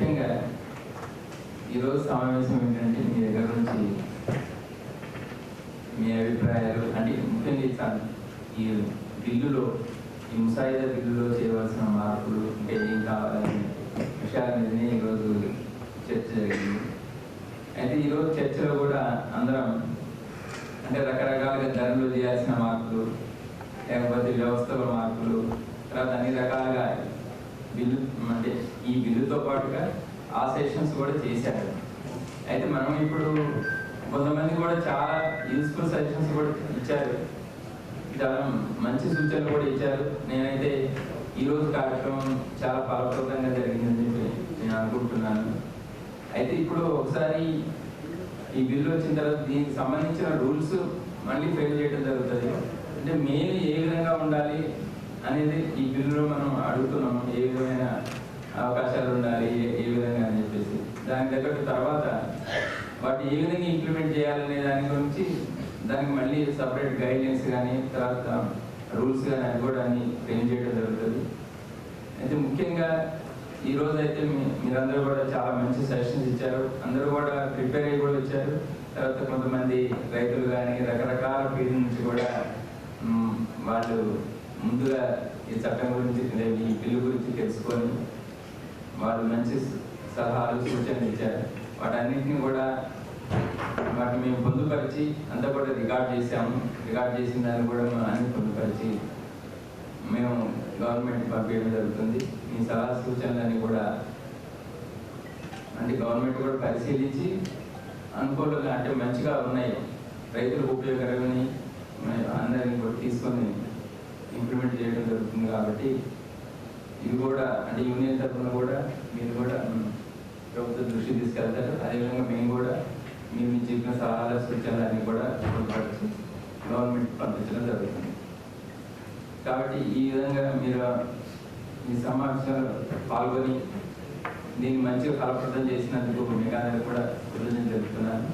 ముఖ్యంగా ఈరోజు సమావేశం ఏంటంటే మీ దగ్గర నుంచి మీ అభిప్రాయాలు అంటే ముఖ్యంగా ఈ ఈ బిల్లులో ఈ ముసాయిదా బిల్లులో చేయవలసిన మార్పులు ఇంకా ఏం కావాలనే విషయాల మీదనే ఈరోజు చర్చ జరిగింది. అయితే ఈరోజు చర్చలో కూడా అందరం అంటే రకరకాలుగా ధరలు చేయాల్సిన మార్పులు లేకపోతే వ్యవస్థలో మార్పులు తర్వాత అన్ని రకాలుగా బిల్లు అంటే ఈ బిల్లుతో పాటుగా ఆ సెషన్స్ కూడా చేశారు. అయితే మనం ఇప్పుడు కొంతమంది కూడా చాలా యూస్ఫుల్ సజెషన్స్ కూడా ఇచ్చారు. చాలా మంచి సూచనలు కూడా ఇచ్చారు. నేనైతే ఈరోజు కార్యక్రమం చాలా ఫలప్రదంగా జరిగిందని చెప్పి నేను అనుకుంటున్నాను. అయితే ఇప్పుడు ఒకసారి ఈ బిల్లు వచ్చిన తర్వాత దీనికి సంబంధించిన రూల్స్ మళ్ళీ ఫెయిల్ చేయడం జరుగుతుంది. అంటే మెయిన్ ఏ విధంగా ఉండాలి అనేది ఈ బిల్లులో మనం అడుగుతున్నాము. ఏ అవకాశాలు ఉండాలి ఏ- విధంగా అని చెప్పేసి. దానికి తగ్గట్టు తర్వాత వాటి ఏ విధంగా ఇంప్లిమెంట్ చేయాలనే దాని గురించి దానికి మళ్ళీ సపరేట్ గైడ్లైన్స్ కానీ తర్వాత రూల్స్ కానీ అది కూడా అన్ని ఫ్రేమ్ చేయడం జరుగుతుంది. అయితే ముఖ్యంగా ఈ రోజు అయితే మీ- మీరందరూ కూడా చాలా మంచి సజెషన్స్ ఇచ్చారు. అందరూ కూడా ప్రిపేర్ అయ్యి కూడా వచ్చారు. తర్వాత కొంతమంది రైతులు కానీ రకరకాల ఫీల్డ్ నుంచి కూడా వాళ్ళు ముందుగా ఈ చట్టం గురించి ఈ బిల్లు గురించి తెలుసుకొని వాళ్ళు మంచి సలహాలు సూచనలు ఇచ్చారు. వాటన్నిటిని కూడా వాటిని మేము పొందుపరిచి అంతా కూడా రికార్డ్ చేసాము రికార్డ్ చేసిన దాన్ని కూడా మేము అన్ని పొందుపరిచి మేము గవర్నమెంట్ పంపించడం జరుగుతుంది. మీ సలహా సూచనలన్నీ కూడా అంటే గవర్నమెంట్ కూడా పరిశీలించి అనుకూలంగా అంటే మంచిగా ఉన్నాయి. రైతులకు ఉపయోగకరమని అందరిని కూడా తీసుకొని ఇంప్లిమెంట్ చేయడం జరుగుతుంది కాబట్టి ఇది కూడా అంటే యూనియన్ తరఫున కూడా మీరు కూడా ప్రభుత్వం దృష్టి తీసుకెళ్తారు. అదేవిధంగా మేము కూడా మీరు చెప్పిన సలహాల సూచనలన్నీ కూడా గవర్నమెంట్ పంపించడం జరుగుతుంది. కాబట్టి ఈ విధంగా మీరు ఈ సమావేశంలో పాల్గొని దీన్ని మంచిగా ఫలప్రదం చేసినందుకు మీకు జరుగుతున్నాను